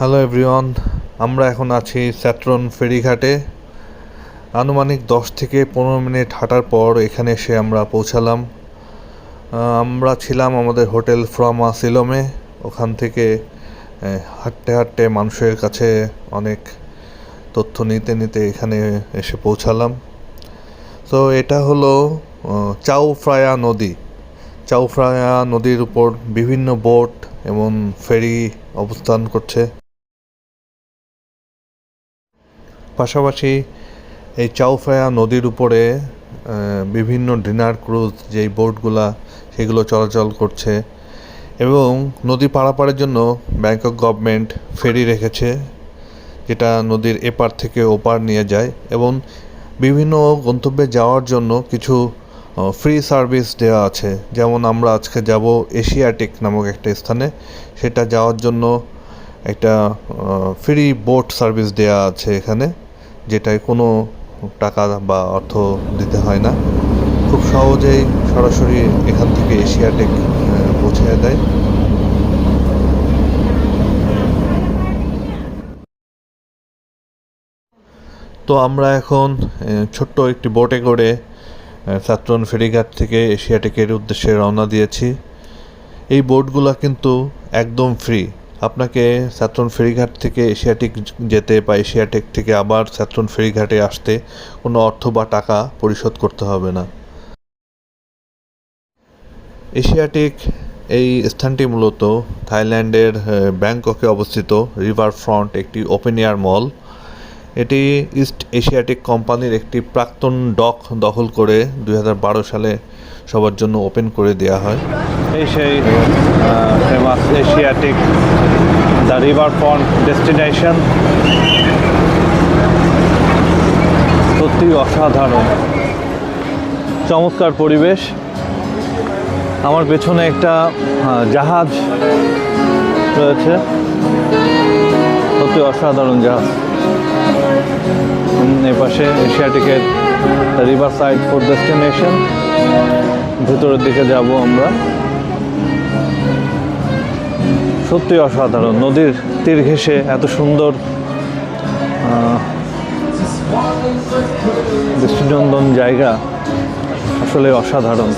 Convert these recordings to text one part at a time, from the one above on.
Hello everyone আমরা এখন আছি স্যাট্রন ফেরিঘাটে আনুমানিক দশ থেকে পনেরো মিনিট হাঁটার পর এখানে এসে আমরা পৌঁছালাম। আমরা ছিলাম আমাদের হোটেল ফ্রমা সিলমে ওখান থেকে হাঁটতে হাঁটতে মানুষের কাছে অনেক তথ্য নিতে নিতে এখানে এসে পৌঁছালাম। তো এটা হলো চাউফ্রায়া নদী। চাউফ্রায়া নদীর উপর বিভিন্ন বোট এবং ফেরি অবস্থান করছে। পাশাপাশি এই চাউফায়া নদীর উপরে বিভিন্ন ডিনার ক্রুজ, যেই বোটগুলা, সেগুলো চলাচল করছে এবং নদী পারাপারের জন্য ব্যাংকক গভর্নমেন্ট ফেরি রেখেছে, যেটা নদীর এপার থেকে ওপার নিয়ে যায় এবং বিভিন্ন গন্তব্যে যাওয়ার জন্য কিছু ফ্রি সার্ভিস দেওয়া আছে। যেমন আমরা আজকে যাব এশিয়াটিক নামক একটা স্থানে, সেটা যাওয়ার জন্য একটা ফ্রি বোট সার্ভিস দেওয়া আছে এখানে। যেটায় কোনো টাকা বা অর্থ দিতে হয় না। খুব সহজেই সরাসরি এখান থেকে এশিয়াটেক পৌঁছে দেয়। তো আমরা এখন ছোট্ট একটি বোটে করে সাতরন ফেরিঘাট থেকে এশিয়াটেকের উদ্দেশ্যে রওনা দিয়েছি। এই বোটগুলো কিন্তু একদম ফ্রি। আপনাকে স্যাট্রন ফেরিঘাট থেকে এশিয়াটিক যেতে বা এশিয়াটেক থেকে আবার স্যাট্রন ফেরিঘাটে আসতে কোনো অর্থ বা টাকা পরিশোধ করতে হবে না। এশিয়াটিক এই স্থানটি মূলত থাইল্যান্ডের ব্যাংককে অবস্থিত রিভার ফ্রন্ট একটি ওপেন এয়ার মল। এটি ইস্ট এশিয়াটিক কোম্পানির একটি প্রাক্তন ডক দখল করে দুই হাজার বারো সালে সবার জন্য ওপেন করে দেওয়া হয়। এই সেই famous Asiatique the river front destination সত্যি অসাধারণ। চমৎকার পরিবেশ। আমার পেছনে একটা জাহাজ রয়েছে। সত্যি অসাধারণ জাহাজ। এই পাশে এশিয়াটিকের রিভার সাইড ফুড ডেস্টিনেশন ভেতরের দিকে যাব আমরা। সত্যি অসাধারণ। নদীর তীর ঘেঁষে এত সুন্দর দৃষ্টিনন্দন জায়গা আসলে অসাধারণ।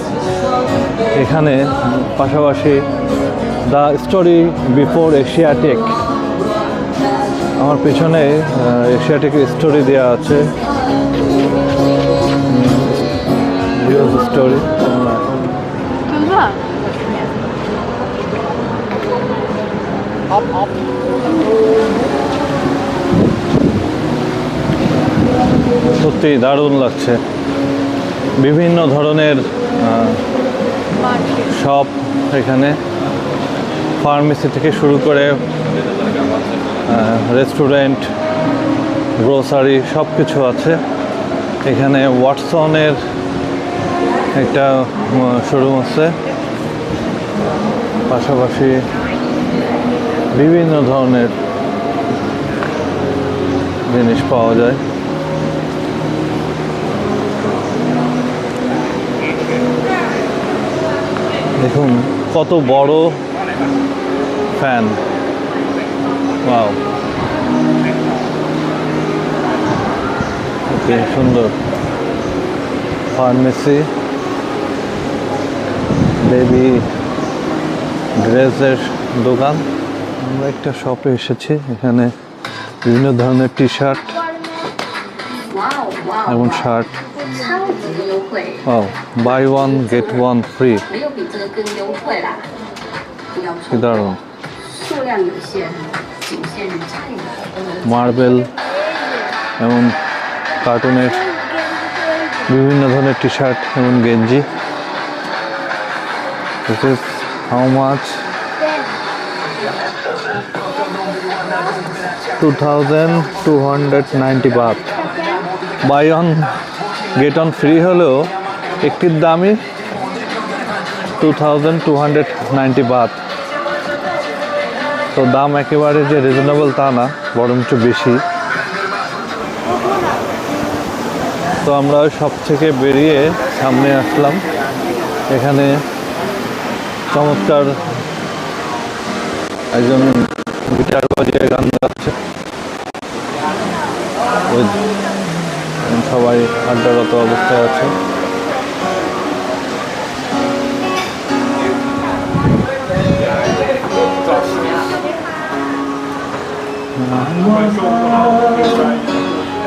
এখানে পাশাপাশি দ্য স্টোরি বিফোর এশিয়াটেক। আমার পেছনে এশিয়াটেকের স্টোরি দেওয়া আছে। স্টোরি সত্যি দারুণ লাগছে। বিভিন্ন ধরনের শপ এখানে। ফার্মেসি থেকে শুরু করে রেস্টুরেন্ট গ্রোসারি সব কিছু আছে। এখানে ওয়াটসনের একটা শোরুম আছে। পাশাপাশি বিভিন্ন ধরনের জিনিস পাওয়া যায়। দেখুন, কত বড় ফ্যান ওয়াও সুন্দর। ফার্মেসি বেবি ড্রেসের দোকান। আমরা একটা শপে এসেছি। এখানে বিভিন্ন ধরনের টি শার্ট এবং শার্ট ও buy one get one free দারুণ মার্বেল এবং কার্টুনের বিভিন্ন ধরনের টি শার্ট এবং গেঞ্জি। How much 2290 baht buy one get one free হলেও একটির দামই two thousand two hundred baht তো দাম একেবারে যে রিজনেবল তা না, বরঞ্চ বেশি। তো আমরা সব থেকে বেরিয়ে সামনে আসলাম। এখানে চমৎকার একজন গিটার বাজিয়ে গান সবাই আড্ডারত অবস্থায় আছে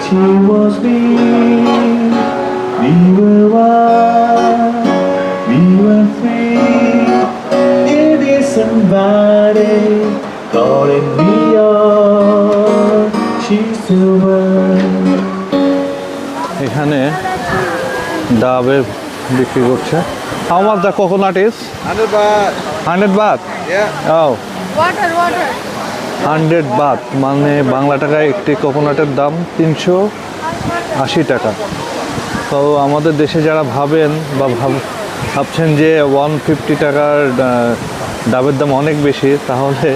She was me, we were one, we were free. It is somebody calling me on. She's the one. এখানে ডাবের বিক্রি করছে। How much the coconut is hundred baht O water. Hundred Baat মানে বাংলা টাকায় একটি কোকোনাটের দাম তিনশো আশি টাকা। তো আমাদের দেশে যারা ভাবেন বা ভাব ভাবছেন যে ওয়ান ফিফটি টাকার ডাবের দাম অনেক বেশি তাহলে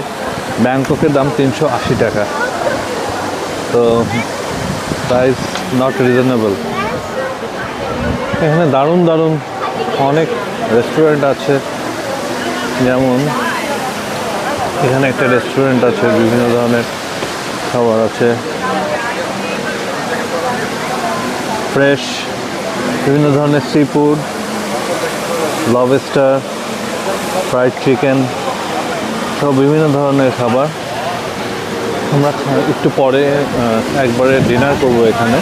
ব্যাংককের দাম তিনশো আশি টাকা। তো প্রাইস নট রিজনেবল এখানে দারুণ দারুণ অনেক রেস্টুরেন্ট আছে। যেমন এখানে একটা রেস্টুরেন্ট আছে, বিভিন্ন ধরনের খাবার আছে। ফ্রেশ বিভিন্ন ধরনের seafood lobster fried chicken সব বিভিন্ন ধরনের খাবার। আমরা একটু পরে একবারে ডিনার করব এখানে।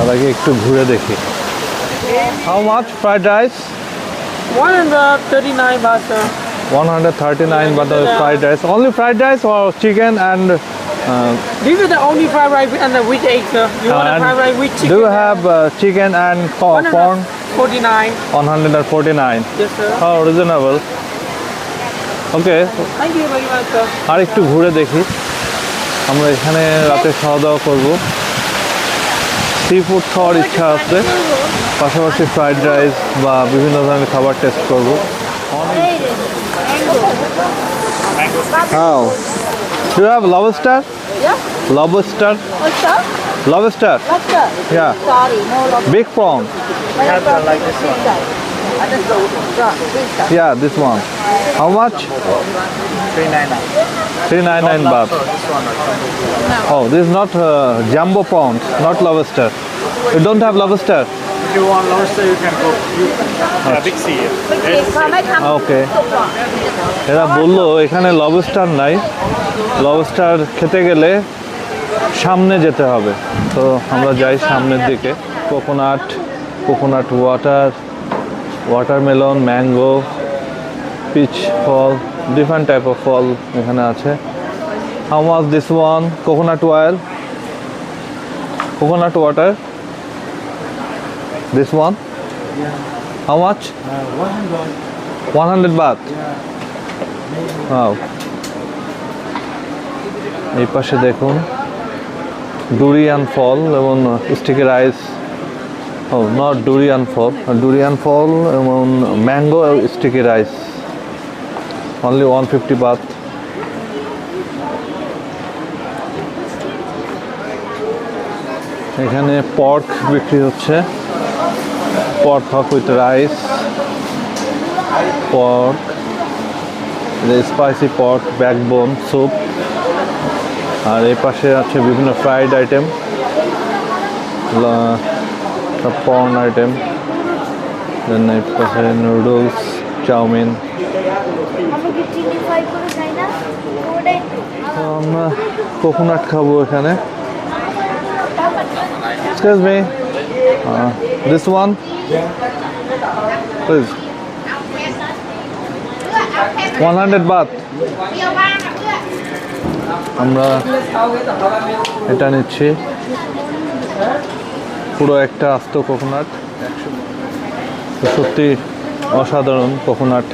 তার আগে একটু ঘুরে দেখি how much fried rice 139 baht, sir. 139 baht of fried rice. Only fried rice or chicken and uh, These are the only fried rice and the with egg, sir. You want fried rice with chicken? do you have uh, chicken and corn? 149. 149. Yes, sir. How reasonable. Okay Thank you very much, sir. আর একটু ঘুরে দেখি আমরা এখানে রাতে খাওয়া দাওয়া করব সি ফুড খাওয়ার ইচ্ছা আছে পাশাপাশি ফ্রাইড রাইস বা বিভিন্ন ধরনের খাবার টেস্ট করব how you have lobster Yeah? Lobster? Lobster? Yeah. Sorry, no lobster. Big prawn. Yeah, this one. How much? 399 baht. Oh, this is not uh, jumbo prawns, not lobster. You don't have lobster? If you want lobster, you can go. Yeah, big sea. Okay. এরা বলল এখানে lobster নাই lobster খেতে গেলে সামনে যেতে হবে তো আমরা যাই সামনের দিকে coconut coconut water watermelon mango peach fall different type of ফল এখানে আছে। How much this one coconut oil coconut water this one how much one hundred baht Wow. এই পাশে দেখুন। ডুরিয়ান ফল এবং স্টিকি রাইস ও নট ডুরিয়ান ফল ডুরিয়ান ফল এবং mango sticky rice only one fifty baht এখানে পর্ক বিক্রি হচ্ছে। Pork hock with rice pork spicy pork backbone soup আর এই পাশে আছে বিভিন্ন fried item prawn item then এই পাশে নুডলস চাউমিন আমরা কোকোনাট খাব এখানে Excuse me. Uh, this one? Please. 100 baht. আমরা এটা নিচ্ছি পুরো একটা আস্ত কোকোনাট। সত্যি অসাধারণ কোকোনাট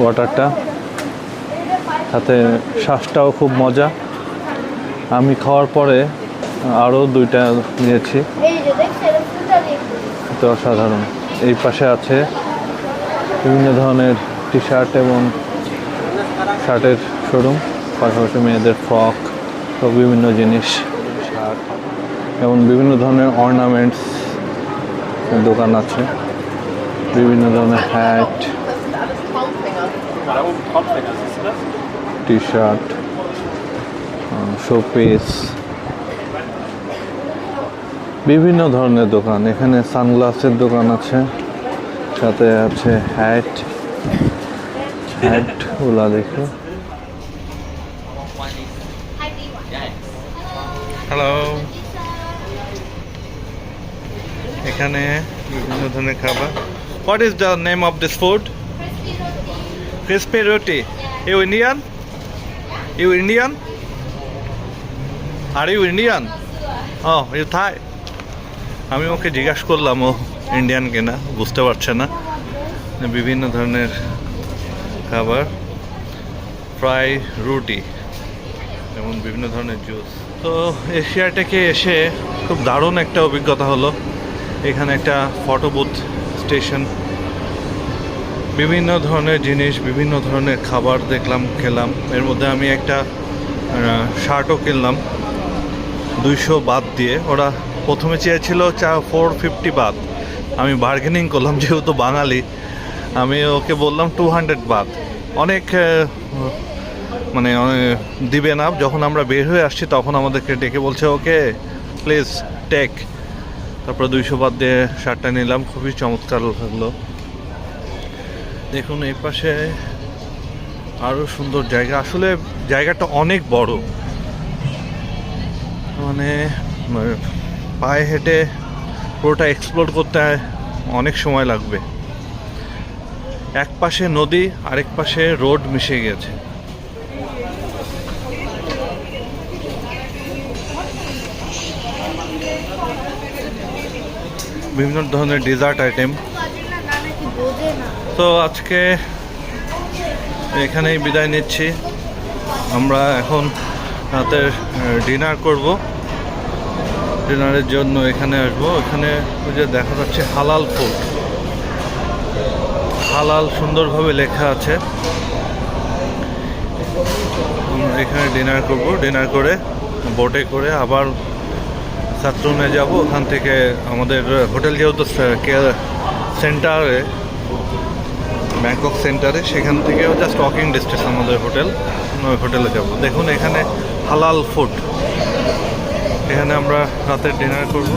ওয়াটারটা। সাথে শ্বাসটাও খুব মজা। আমি খাওয়ার পরে আরও দুইটা নিয়েছি। তো অসাধারণ। এই পাশে আছে বিভিন্ন ধরনের টি শার্ট এবং শার্টের শোরুম, পাশাপাশি মেয়েদের ফ্রক, সব বিভিন্ন জিনিস। এবং বিভিন্ন ধরনের অর্নামেন্টস দোকান আছে। বিভিন্ন ধরনের হ্যাট? টি শার্ট শোপিস বিভিন্ন ধরনের দোকান। এখানে সানগ্লাসের দোকান আছে, সাথে আছে হ্যাট হ্যাটগুলা দেখো। হ্যালো এখানে বিভিন্ন ধরনের খাবার। What is the name of this food crispy roti you Indian you Indian are you Indian or you Thai আমি ওকে জিজ্ঞাসা করলাম, ও ইন্ডিয়ান কিনা? বুঝতে পারছে না। বিভিন্ন ধরনের খাবার। ফ্রাই রুটি যেমন বিভিন্ন ধরনের জুস তো এশিয়াটেকে এসে খুব দারুণ একটা অভিজ্ঞতা হলো। এখানে একটা ফটো বুথ স্টেশন বিভিন্ন ধরনের জিনিস, বিভিন্ন ধরনের খাবার দেখলাম, খেলাম। এর মধ্যে আমি একটা শার্টও কিনলাম। দুইশো বাদ দিয়ে। ওরা প্রথমে চেয়েছিল চা ফোর ফিফটি বাদ। আমি বার্গেনিং করলাম, যেহেতু বাঙালি, আমি ওকে বললাম টু হান্ড্রেড বাদ। অনেক মানে দিবে না। যখন আমরা বের হয়ে আসছি, তখন আমাদেরকে ডেকে বলছে ওকে প্লিজ টেক তারপর দুইশো বাদ দিয়ে শার্টটা নিলাম, খুবই চমৎকার লাগল। দেখুন, এই পাশে আরও সুন্দর জায়গা। আসলে জায়গাটা অনেক বড়। মানে পায়ে হেঁটে পুরোটা এক্সপ্লোর করতে অনেক সময় লাগবে। এক পাশে নদী, আরেক পাশে রোড মিশে গেছে। বিভিন্ন ধরনের ডেজার্ট আইটেম তো আজকে এখানেই বিদায় নিচ্ছি। আমরা এখন রাতের ডিনার করব। ডিনারের জন্য এখানে আসব। এখানে ওই যে দেখা যাচ্ছে হালাল ফুড হালাল সুন্দরভাবে লেখা আছে। এখানে ডিনার করব। ডিনার করে বোটে করে আবার সাতরুমে যাব ওখান থেকে আমাদের হোটেল যেহেতু কেয়ার সেন্টারে ব্যাংকক সেন্টারে সেখান থেকেও জাস্ট ওয়াকিং ডিস্টেন্স আমাদের হোটেল ওই হোটেলে যাব দেখুন এখানে হালাল ফুড এখানে আমরা রাতের ডিনার করব